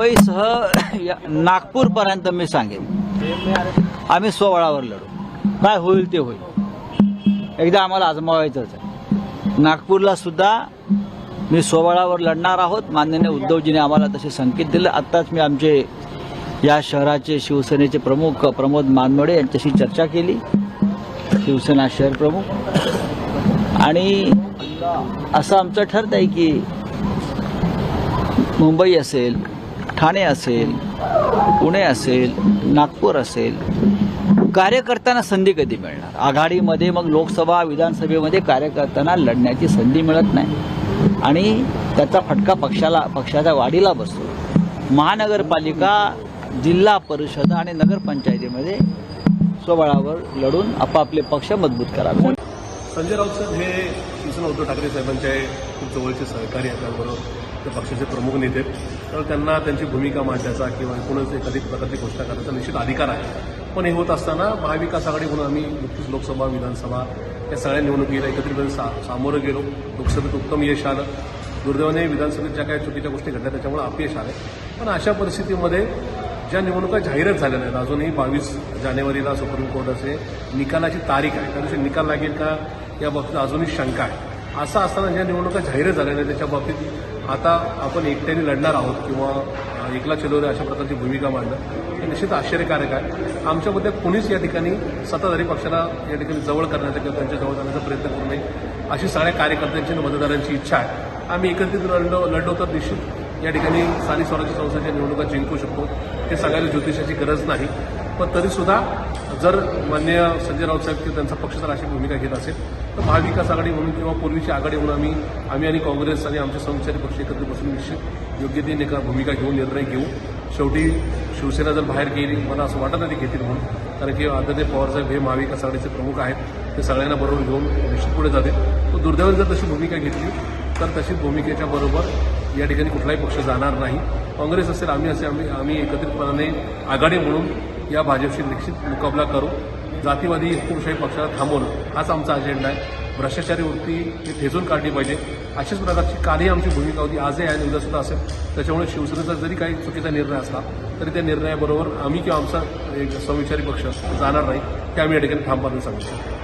मुंबईसह या- नागपूरपर्यंत मी सांगेन. आम्ही स्वबळावर लढू. काय होईल ते होईल. एकदा आम्हाला आजमावायचंच आहे. नागपूरला सुद्धा मी स्वबळावर लढणार आहोत. माननीय उद्धवजीने आम्हाला तसे संकेत दिले. आत्ताच मी आमचे या शहराचे शिवसेनेचे प्रमुख प्रमोद मानमोडे यांच्याशी चर्चा केली. शिवसेना शहर प्रमुख. आणि असं आमचं ठरत आहे की मुंबई असेल ठाणे असेल पुणे असेल नागपूर असेल कार्यकर्त्यांना संधी कधी मिळणार? आघाडीमध्ये मग लोकसभा विधानसभेमध्ये कार्यकर्त्यांना लढण्याची संधी मिळत नाही. आणि त्याचा फटका पक्षाला पक्षाच्या वाढीला बसतो. महानगरपालिका जिल्हा परिषद आणि नगरपंचायतीमध्ये स्वबळावर लढून आपापले पक्ष मजबूत करावे. संजय राऊत साहेब हे शिवसेना उद्धव ठाकरे साहेबांचे खूप जवळचे सहकारी आहेत त्याबरोबर. ते पक्षाचे प्रमुख नेते तर त्यांना त्यांची भूमिका मांडण्याचा किंवा एकूणच एखादी प्रकारची घोषणा करण्याचा निश्चित अधिकार आहे. पण हे होत असताना महाविकास आघाडी म्हणून आम्ही नुकतीच लोकसभा विधानसभा या सगळ्या निवडणुकीला एकत्रितपणे सा सामोरं गेलो. लोकसभेत उत्तम यश आलं. दुर्दैवाने विधानसभेत ज्या काही चुकीच्या गोष्टी घडल्या त्याच्यामुळे अपयश आलं. पण अशा परिस्थितीमध्ये ज्या निवडणुका जाहीरच झाल्या नाहीत अजूनही बावीस जानेवारीला सुप्रीम कोर्टाचे निकालाची तारीख आहे. त्या दिवशी निकाल लागेल का? या बाबतीत अजूनही शंका आहे. असं असताना ज्या निवडणुका जाहीर झाल्या नाही त्याच्या बाबतीत आता आपण एकट्याने लढणार आहोत किंवा एकला चलोरे अशा प्रकारची भूमिका मांडणं हे निश्चित आश्चर्यकारक आहे. आमच्यामध्ये कोणीच या ठिकाणी सत्ताधारी पक्षाला या ठिकाणी जवळ करण्याचा किंवा त्यांच्या जवळ जाण्याचा प्रयत्न करू नये. अशी सगळ्या कार्यकर्त्यांची आणि मतदारांची इच्छा आहे. आम्ही एकत्रित लढलो लढलो तर निश्चित या ठिकाणी स्थानिक स्वराज्य संस्थेच्या निवडणुका जिंकू शकतो. हे सांगायला ज्योतिषाची गरज नाही. पण तरीसुद्धा जर मान्य संजय राऊत साहेब किंवा त्यांचा पक्ष जर अशी भूमिका घेत असेल तर महाविकास आघाडी म्हणून किंवा पूर्वीची आघाडी म्हणून आम्ही आम्ही आणि काँग्रेस आणि आमचे संचारी पक्ष एकत्र बसून निश्चित योग्य ती एका भूमिका घेऊन निर्णय घेऊ. शेवटी शिवसेना जर बाहेर गेली मला असं वाटत नाही घेतील म्हणून. कारण की आदरणीय पवारसाहेब हे महाविकास आघाडीचे प्रमुख आहेत. ते सगळ्यांना बरोबर घेऊन निश्चित पुढे जातील. तो दुर्दैवाने जर तशी भूमिका घेतली तर तशी भूमिकेच्या बरोबर या ठिकाणी कुठलाही पक्ष जाणार नाही. काँग्रेस असेल आम्ही असेल आम्ही आम्ही एकत्रितपणाने आघाडी म्हणून या भाजपशी निश्चित मुकाबला करू. जातीवादी हुकुमशाही पक्षाला थांबवणं हाच आमचा अजेंडा आहे. भ्रष्टाचारी वृत्ती ही ठेचून काढली पाहिजे. अशाच प्रकारची कालही आमची भूमिका होती. आजही आहे आणि उद्यासुद्धा असेल. त्याच्यामुळे शिवसेनेचा जरी काही चुकीचा निर्णय असला तरी त्या निर्णयाबरोबर आम्ही किंवा आमचा एक समविचारी पक्ष जाणार नाही. ते आम्ही या ठिकाणी थांबवायला सांगू शकतो